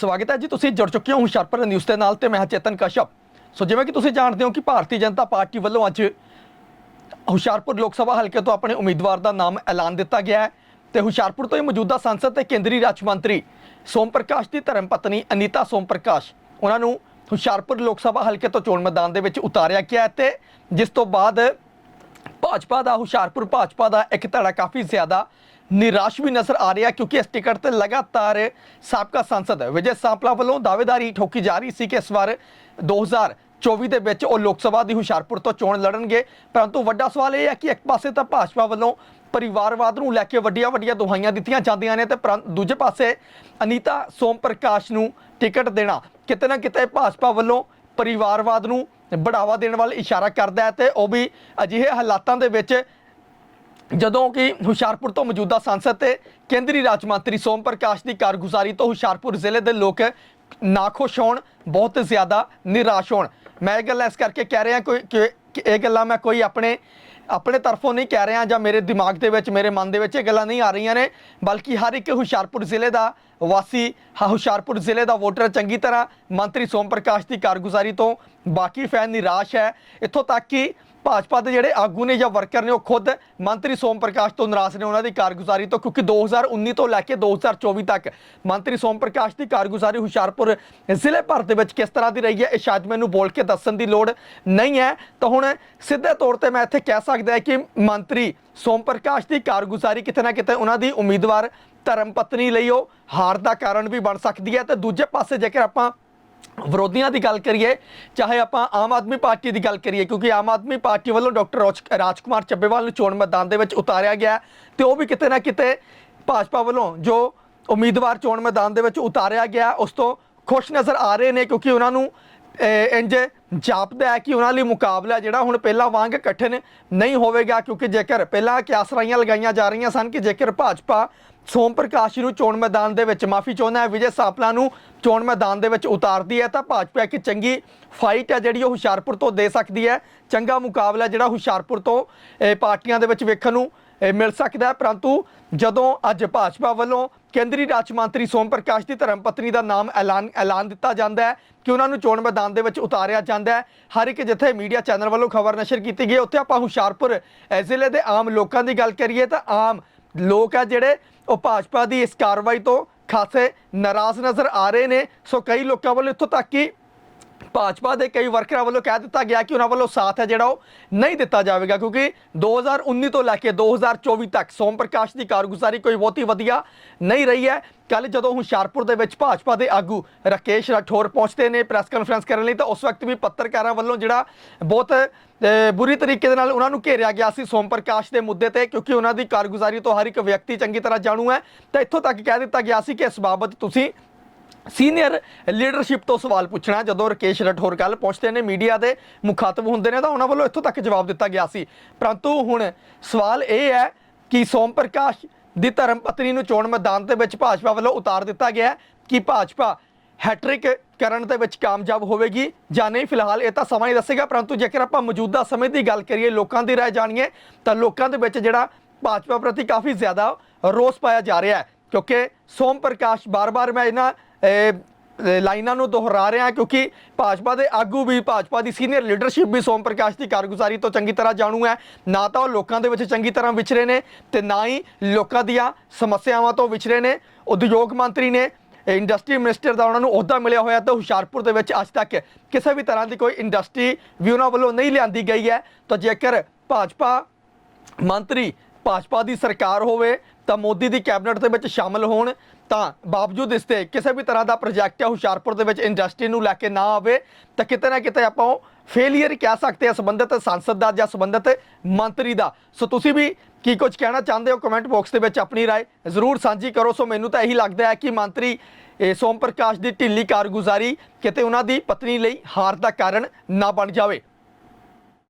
ਸਵਾਗਤ ਹੈ ਜੀ, ਤੁਸੀਂ ਜੁੜ ਚੁੱਕੇ ਹੋ ਹੁਸ਼ਿਆਰਪੁਰ ਨਿਊਜ਼ ਦੇ ਨਾਲ ਤੇ ਮੈਂ ਹਾਂ ਚੇਤਨ ਕਸ਼ਪ ਸੋ ਜਿਵੇਂ ਕਿ ਤੁਸੀਂ ਜਾਣਦੇ ਹੋ ਕਿ ਭਾਰਤੀ ਜਨਤਾ ਪਾਰਟੀ ਵੱਲੋਂ ਅੱਜ ਹੁਸ਼ਿਆਰਪੁਰ ਲੋਕ ਸਭਾ ਹਲਕੇ ਤੋਂ ਆਪਣੇ ਉਮੀਦਵਾਰ ਦਾ ਨਾਮ ਐਲਾਨ ਦਿੱਤਾ ਗਿਆ ਹੈ ਤੇ ਹੁਸ਼ਿਆਰਪੁਰ ਤੋਂ ਹੀ ਮੌਜੂਦਾ ਸੰਸਦ ਤੇ ਕੇਂਦਰੀ ਰਾਜ ਮੰਤਰੀ ਸੋਮ ਪ੍ਰਕਾਸ਼ ਦੀ ਧਰਮ ਪਤਨੀ ਅਨੀਤਾ ਸੋਮ ਪ੍ਰਕਾਸ਼, ਉਹਨਾਂ ਨੂੰ ਹੁਸ਼ਿਆਰਪੁਰ ਲੋਕ ਸਭਾ ਹਲਕੇ ਤੋਂ ਚੋਣ ਮੈਦਾਨ ਦੇ ਵਿੱਚ ਉਤਾਰਿਆ ਗਿਆ ਹੈ ਤੇ ਜਿਸ ਤੋਂ ਬਾਅਦ ਭਾਜਪਾ ਦਾ ਹੁਸ਼ਿਆਰਪੁਰ ਭਾਜਪਾ ਦਾ ਇੱਕ ਧੜਾ ਕਾਫੀ ਜ਼ਿਆਦਾ ਨਿਰਾਸ਼ ਵੀ ਨਜ਼ਰ ਆ ਰਿਹਾ ਕਿਉਂਕਿ ਇਸ ਟਿਕਟ ਤੇ ਲਗਾਤਾਰ ਸਾਬਕਾ ਸੰਸਦ ਵਿਜੇ ਸਾਂਪਲਾ ਵੱਲੋਂ ਦਾਅਵੇਦਾਰੀ ਠੋਕੀ ਜਾ ਰਹੀ ਸੀ ਕਿ ਇਸ ਵਾਰ 2024 ਦੇ ਵਿੱਚ ਉਹ ਲੋਕ ਸਭਾ ਦੀ ਹੁਸ਼ਿਆਰਪੁਰ ਤੋਂ ਚੋਣ ਲੜਨਗੇ। ਪਰੰਤੂ ਵੱਡਾ ਸਵਾਲ ਇਹ ਹੈ ਕਿ ਇੱਕ ਪਾਸੇ ਤਾਂ ਭਾਜਪਾ ਵੱਲੋਂ ਪਰਿਵਾਰਵਾਦ ਨੂੰ ਲੈ ਕੇ ਵੱਡੀਆਂ ਵੱਡੀਆਂ ਦੁਹਾਈਆਂ ਦਿੱਤੀਆਂ ਜਾਂਦੀਆਂ ਨੇ ਤੇ ਪਰੰ- ਦੂਜੇ ਪਾਸੇ ਅਨੀਤਾ ਸੋਮ ਪ੍ਰਕਾਸ਼ ਨੂੰ ਟਿਕਟ ਦੇਣਾ ਕਿਤੇ ਨਾ ਕਿਤੇ ਭਾਜਪਾ ਵੱਲੋਂ ਪਰਿਵਾਰਵਾਦ ਨੂੰ ਬੜਾਵਾ ਦੇਣ ਵੱਲ ਇਸ਼ਾਰਾ ਕਰਦਾ ਹੈ ਤੇ ਉਹ ਵੀ ਅਜਿਹੇ ਹਾਲਾਤਾਂ ਦੇ ਵਿੱਚ ਜਦੋਂ ਕਿ ਹੁਸ਼ਿਆਰਪੁਰ ਤੋਂ ਮੌਜੂਦਾ ਸੰਸਦ ਤੇ ਕੇਂਦਰੀ ਰਾਜ ਮੰਤਰੀ ਸੋਮ ਪ੍ਰਕਾਸ਼ ਦੀ ਕਾਰਗੁਜ਼ਾਰੀ ਤੋਂ ਹੁਸ਼ਿਆਰਪੁਰ ਜ਼ਿਲ੍ਹੇ ਦੇ ਲੋਕ ਨਾਖੁਸ਼ ਹੋਣ, ਬਹੁਤ ਜ਼ਿਆਦਾ ਨਿਰਾਸ਼ ਹੋਣ। ਮੈਂ ਇਹ ਗੱਲ ਇਸ ਕਰਕੇ ਕਹਿ ਰਿਹਾ ਕੋਈ ਕਿ ਇਹ ਗੱਲਾਂ ਮੈਂ ਕੋਈ ਆਪਣੇ ਆਪਣੇ ਤਰਫੋਂ ਨਹੀਂ ਕਹਿ ਰਿਹਾ ਜਾਂ ਮੇਰੇ ਦਿਮਾਗ ਦੇ ਵਿੱਚ, ਮੇਰੇ ਮਨ ਦੇ ਵਿੱਚ ਇਹ ਗੱਲਾਂ ਨਹੀਂ ਆ ਰਹੀਆਂ ਨੇ, ਬਲਕਿ ਹਰ ਇੱਕ ਹੁਸ਼ਿਆਰਪੁਰ ਜ਼ਿਲ੍ਹੇ ਦਾ ਵਾਸੀ, ਹ- ਹੁਸ਼ਿਆਰਪੁਰ ਜ਼ਿਲ੍ਹੇ ਦਾ ਵੋਟਰ ਚੰਗੀ ਤਰ੍ਹਾਂ ਮੰਤਰੀ ਸੋਮ ਪ੍ਰਕਾਸ਼ ਦੀ ਕਾਰਗੁਜ਼ਾਰੀ ਤੋਂ ਬਾਕੀ ਫੈਨ ਨਿਰਾਸ਼ ਹੈ। ਇੱਥੋਂ ਤੱਕ ਕਿ ਭਾਜਪਾ ਦੇ ਜਿਹੜੇ ਆਗੂ ਨੇ ਜਾਂ ਵਰਕਰ ਨੇ ਉਹ ਖੁਦ ਮੰਤਰੀ ਸੋਮ ਪ੍ਰਕਾਸ਼ ਤੋਂ ਨਾਰਾਜ਼ ਨੇ, ਉਹਨਾਂ ਦੀ ਕਾਰਗੁਜ਼ਾਰੀ ਤੋਂ, ਕਿਉਂਕਿ 2019 ਤੋਂ ਲੈ ਕੇ 2024 ਤੱਕ ਮੰਤਰੀ ਸੋਮ ਪ੍ਰਕਾਸ਼ ਦੀ ਕਾਰਗੁਜ਼ਾਰੀ ਹੁਸ਼ਿਆਰਪੁਰ ਜ਼ਿਲ੍ਹੇ ਭਰ ਦੇ ਵਿੱਚ ਕਿਸ ਤਰ੍ਹਾਂ ਦੀ ਰਹੀ ਹੈ, ਇਹ ਸ਼ਾਇਦ ਮੈਨੂੰ ਬੋਲ ਕੇ ਦੱਸਣ ਦੀ ਲੋੜ ਨਹੀਂ ਹੈ। ਤਾਂ ਹੁਣ ਸਿੱਧੇ ਤੌਰ ਤੇ ਮੈਂ ਇੱਥੇ ਕਹਿ ਸਕਦਾ ਕਿ ਮੰਤਰੀ ਸੋਮ ਪ੍ਰਕਾਸ਼ ਦੀ ਕਾਰਗੁਜ਼ਾਰੀ ਕਿਤੇ ਨਾ ਕਿਤੇ ਉਹਨਾਂ ਦੀ ਉਮੀਦਵਾਰ ਧਰਮ ਪਤਨੀ ਲਈ ਉਹ ਹਾਰ ਦਾ ਕਾਰਨ ਵੀ ਬਣ ਸਕਦੀ ਹੈ। ਤੇ ਦੂਜੇ ਪਾਸੇ ਜੇਕਰ ਆਪਾਂ ਵਿਰੋਧੀਆਂ ਦੀ ਗੱਲ ਕਰੀਏ ਚਾਹੇ ਆਪਾਂ ਆਮ ਆਦਮੀ ਪਾਰਟੀ ਦੀ ਗੱਲ ਕਰੀਏ ਕਿਉਂਕਿ ਆਮ ਆਦਮੀ ਪਾਰਟੀ ਵੱਲੋਂ ਡਾਕਟਰ ਰੋਜ- ਰਾਜਕੁਮਾਰ ਚੱਬੇਵਾਲ ਨੂੰ ਚੋਣ ਮੈਦਾਨ ਦੇ ਵਿੱਚ ਉਤਾਰਿਆ ਗਿਆ ਹੈ ਤੇ ਉਹ ਵੀ ਕਿਤੇ ਨਾ ਕਿਤੇ ਭਾਜਪਾ ਵੱਲੋਂ ਜੋ ਉਮੀਦਵਾਰ ਚੋਣ ਮੈਦਾਨ ਦੇ ਵਿੱਚ ਉਤਾਰਿਆ ਗਿਆ ਉਸ ਤੋਂ ਖੁਸ਼ ਨਜ਼ਰ ਆ ਰਹੇ ਨੇ ਕਿਉਂਕਿ ਉਹਨਾਂ ਨੂੰ ਅਹ, ਇੰਜ ਜਾਪਦਾ ਹੈ ਕਿ ਉਹਨਾਂ ਲਈ ਮੁਕਾਬਲਾ ਜਿਹੜਾ ਹੁਣ ਪਹਿਲਾਂ ਵਾਂਗ ਕਠਿਨ ਨਹੀਂ ਹੋਵੇਗਾ, ਕਿਉਂਕਿ ਜੇਕਰ ਪਹਿਲਾਂ ਕਿਆਸਰਾਈਆਂ ਲਗਾਈਆਂ ਜਾ ਰਹੀਆਂ ਸਨ ਕਿ ਜੇਕਰ ਭਾਜਪਾ ਸੋਮ ਪ੍ਰਕਾਸ਼ ਨੂੰ ਚੋਣ ਮੈਦਾਨ ਦੇ ਵਿੱਚ ਮਾਫੀ ਚਾਹੁੰਦਾ ਹੈ, ਵਿਜੇ ਸਾਪਲਾ ਨੂੰ ਚੋਣ ਮੈਦਾਨ ਦੇ ਵਿੱਚ ਉਤਾਰਦੀ ਹੈ, ਤਾਂ ਭਾਜਪਾ ਇੱਕ ਚੰਗੀ ਫਾਈਟ ਹੈ ਜਿਹੜੀ ਉਹ ਹੁਸ਼ਿਆਰਪੁਰ ਤੋਂ ਦੇ ਸਕਦੀ ਹੈ। ਚੰਗਾ ਮੁਕਾਬਲਾ ਜਿਹੜਾ ਹੁਸ਼ਿਆਰਪੁਰ ਤੋਂ ਪਾਰਟੀਆਂ ਦੇ ਵਿੱਚ ਵੇਖਣ ਨੂੰ ਮਿਲ ਸਕਦਾ ਹੈ, ਪਰੰਤੂ ਜਦੋਂ ਅੱਜ ਭਾਜਪਾ ਵੱਲੋਂ ਕੇਂਦਰੀ ਰਾਜ ਮੰਤਰੀ ਸੋਮ ਪ੍ਰਕਾਸ਼ ਦੀ ਧਰਮ ਪਤਨੀ ਦਾ ਨਾਮ ਐਲਾਨ ਐਲਾਨ ਦਿੱਤਾ ਜਾਂਦਾ ਹੈ ਕਿ ਉਹਨਾਂ ਨੂੰ ਚੋਣ ਮੈਦਾਨ ਦੇ ਵਿੱਚ ਉਤਾਰਿਆ ਜਾਂਦਾ ਹੈ। ਹਰ ਇੱਕ ਜਿੱਥੇ ਮੀਡੀਆ ਚੈਨਲ ਵੱਲੋਂ ਖਬਰ ਨਸ਼ਰ ਕੀਤੀ ਗਈ ਉੱਥੇ ਆਪਾਂ ਹੁਸ਼ਿਆਰਪੁਰ ਜ਼ਿਲ੍ਹੇ ਦੇ ਆਮ ਲੋਕਾਂ ਦੀ ਗੱਲ ਕਰੀਏ ਤਾਂ ਆਮ ਲੋਕ ਆ ਜਿਹੜੇ ਉਹ ਭਾਜਪਾ ਦੀ ਇਸ ਕਾਰਵਾਈ ਤੋਂ ਖਾਸੇ ਨਾਰਾਜ਼ ਨਜ਼ਰ ਆ ਰਹੇ ਨੇ। ਸੋ ਕਈ ਲੋਕਾਂ ਵੱਲੋਂ ਇੱਥੋਂ ਤੱਕ ਕਿ ਭਾਜਪਾ ਦੇ ਕਈ ਵਰਕਰਾਂ ਵੱਲੋਂ ਕਹਿ ਦਿੱਤਾ ਗਿਆ ਕਿ ਉਹਨਾਂ ਵੱਲੋਂ ਸਾਥ ਹੈ ਜਿਹੜਾ ਉਹ ਨਹੀਂ ਦਿੱਤਾ ਜਾਵੇਗਾ, ਕਿਉਂਕਿ 2019 ਤੋਂ ਲੈ ਕੇ 2024 ਤੱਕ ਸੋਮ ਪ੍ਰਕਾਸ਼ ਦੀ ਕਾਰਗੁਜ਼ਾਰੀ ਕੋਈ ਬਹੁਤੀ ਵਧੀਆ ਨਹੀਂ ਰਹੀ ਹੈ। ਕੱਲ ਜਦੋਂ ਹੁਸ਼ਿਆਰਪੁਰ ਦੇ ਵਿੱਚ ਭਾਜਪਾ ਦੇ ਆਗੂ ਰਾਕੇਸ਼ ਰਾਠੌਰ ਪਹੁੰਚਦੇ ਨੇ ਪ੍ਰੈਸ ਕਾਨਫਰੰਸ ਕਰਨ ਲਈ, ਤਾਂ ਉਸ ਵਕਤ ਵੀ ਪੱਤਰਕਾਰਾਂ ਵੱਲੋਂ ਜਿਹੜਾ ਬਹੁਤ ਬੁਰੀ ਤਰੀਕੇ ਦੇ ਨਾਲ ਉਹਨਾਂ ਨੂੰ ਘੇਰਿਆ ਗਿਆ ਸੀ ਸੋਮ ਪ੍ਰਕਾਸ਼ ਦੇ ਮੁੱਦੇ ਤੇ, ਕਿਉਂਕਿ ਉਹਨਾਂ ਦੀ ਕਾਰਗੁਜ਼ਾਰੀ ਤੋਂ ਹਰ ਇੱਕ ਵਿਅਕਤੀ ਚੰਗੀ ਤਰ੍ਹਾਂ ਜਾਣੂ ਹੈ। ਤਾਂ ਇੱਥੋਂ ਤੱਕ ਕਹਿ ਦਿੱਤਾ ਗਿਆ ਸੀ ਕਿ ਇਸ ਬਾਬਤ ਤੁਸੀਂ ਸੀਨੀਅਰ ਲੀਡਰਸ਼ਿਪ ਤੋਂ ਸਵਾਲ ਪੁੱਛਣਾ, ਜਦੋਂ ਰਕੇਸ਼ ਰਠੌਰ ਕੱਲ ਪਹੁੰਚਦੇ ਨੇ ਮੀਡੀਆ ਦੇ ਮੁਖਾਤਬ ਹੁੰਦੇ ਨੇ, ਤਾਂ ਉਹਨਾਂ ਵੱਲੋਂ ਇੱਥੋਂ ਤੱਕ ਜਵਾਬ ਦਿੱਤਾ ਗਿਆ ਸੀ। ਪਰੰਤੂ ਹੁਣ ਸਵਾਲ ਇਹ ਹੈ ਕਿ ਸੋਮ ਪ੍ਰਕਾਸ਼ ਦੀ ਧਰਮ ਪਤਨੀ ਨੂੰ ਚੋਣ ਮੈਦਾਨ ਦੇ ਵਿੱਚ ਭਾਜਪਾ ਵੱਲੋਂ ਉਤਾਰ ਦਿੱਤਾ ਗਿਆ ਕਿ ਭਾਜਪਾ ਹੈਟ੍ਰਿਕ ਕਰਨ ਦੇ ਵਿੱਚ ਕਾਮਯਾਬ ਹੋਵੇਗੀ ਜਾਂ ਨਹੀਂ, ਫਿਲਹਾਲ ਇਹ ਤਾਂ ਸਮਾਂ ਹੀ ਦੱਸੇਗਾ, ਪਰੰਤੂ ਜੇਕਰ ਆਪਾਂ ਮੌਜੂਦਾ ਸਮੇਂ ਦੀ ਗੱਲ ਕਰੀਏ, ਲੋਕਾਂ ਦੀ ਰਾਏ ਜਾਣੀਏ, ਤਾਂ ਲੋਕਾਂ ਦੇ ਵਿੱਚ ਜਿਹੜਾ ਭਾਜਪਾ ਪ੍ਰਤੀ ਕਾਫੀ ਜ਼ਿਆਦਾ ਰੋਸ ਪਾਇਆ ਜਾ ਰਿਹਾ ਹੈ। ਕਿਉਂਕਿ ਸੋਮ ਪ੍ਰਕਾਸ਼ ਬਾਰ-ਬਾਰ ਮੈਂ ਇਹਨਾਂ ਲਾਈਨਾਂ ਨੂੰ ਦੁਹਰਾ ਰਿਹਾ ਕਿਉਂਕਿ ਭਾਜਪਾ ਦੇ ਆਗੂ ਵੀ, ਭਾਜਪਾ ਦੀ ਸੀਨੀਅਰ ਲੀਡਰਸ਼ਿਪ ਵੀ ਸੋਮ ਪ੍ਰਕਾਸ਼ ਦੀ ਕਾਰਗੁਜ਼ਾਰੀ ਤੋਂ ਚੰਗੀ ਤਰ੍ਹਾਂ ਜਾਣੂ ਹੈ। ਨਾ ਤਾਂ ਉਹ ਲੋਕਾਂ ਦੇ ਵਿੱਚ ਚੰਗੀ ਤਰ੍ਹਾਂ ਵਿਚਰੇ ਨੇ ਤੇ ਨਾ ਹੀ ਲੋਕਾਂ ਦੀਆਂ ਸਮੱਸਿਆਵਾਂ ਤੋਂ ਵਿਚਰੇ ਨੇ। ਉਦਯੋਗ ਮੰਤਰੀ ਨੇ ਇੰਡਸਟਰੀ ਮਿਨਿਸਟਰ ਦਾ ਉਹਨਾਂ ਨੂੰ ਅਹੁਦਾ ਮਿਲਿਆ ਹੋਇਆ ਤਾਂ ਹੁਸ਼ਿਆਰਪੁਰ ਦੇ ਵਿੱਚ ਅੱਜ ਤੱਕ ਕਿਸੇ ਵੀ ਤਰ੍ਹਾਂ ਦੀ ਕੋਈ ਇੰਡਸਟਰੀ ਵੀ ਉਹਨਾਂ ਵੱਲੋਂ ਨਹੀਂ ਲਿਆਂਦੀ ਗਈ ਹੈ। ਤਾਂ ਜੇਕਰ ਭਾਜਪਾ ਮੰਤਰੀ ਭਾਜਪਾ ਦੀ ਸਰਕਾਰ ਹੋਵੇ ਤਾਂ ਮੋਦੀ ਦੀ ਕੈਬਨਿਟ ਦੇ ਵਿੱਚ ਸ਼ਾਮਲ ਹੋਣ ਤਾਂ ਬਾਵਜੂਦ ਇਸ ਤੇ ਕਿਸੇ ਵੀ ਤਰ੍ਹਾਂ ਦਾ ਪ੍ਰੋਜੈਕਟ ਹੈ ਹੁਸ਼ਿਆਰਪੁਰ ਦੇ ਵਿੱਚ ਇੰਡਸਟਰੀ ਨੂੰ ਲੈ ਕੇ ਨਾ ਆਵੇ ਤਾਂ ਕਿਤੇ ਨਾ ਕਿਤੇ ਆਪਾਂ ਫੇਲਿਅਰ ਕਹਿ ਸਕਦੇ ਹਾਂ ਸੰਬੰਧਿਤ ਸੰਸਦ ਦਾ ਜਾਂ ਸੰਬੰਧਿਤ ਮੰਤਰੀ ਦਾ ਸੋ ਤੁਸੀਂ ਵੀ ਕੀ ਕੁਝ ਕਹਿਣਾ ਚਾਹੁੰਦੇ ਹੋ ਕਮੈਂਟ ਬਾਕਸ ਦੇ ਵਿੱਚ ਆਪਣੀ رائے ਜ਼ਰੂਰ ਸਾਂਝੀ ਕਰੋ ਸੋ ਮੈਨੂੰ ਤਾਂ ਇਹੀ ਲੱਗਦਾ ਹੈ ਕਿ ਮੰਤਰੀ ਇਹ ਸੋਮ ਪ੍ਰਕਾਸ਼ ਦੀ ਢਿੱਲੀ ਕਾਰਗੁਜ਼ਾਰੀ ਕਿਤੇ ਉਹਨਾਂ ਦੀ ਪਤਨੀ ਲਈ ਹਾਰ ਦਾ ਕਾਰਨ ਨਾ ਬਣ ਜਾਵੇ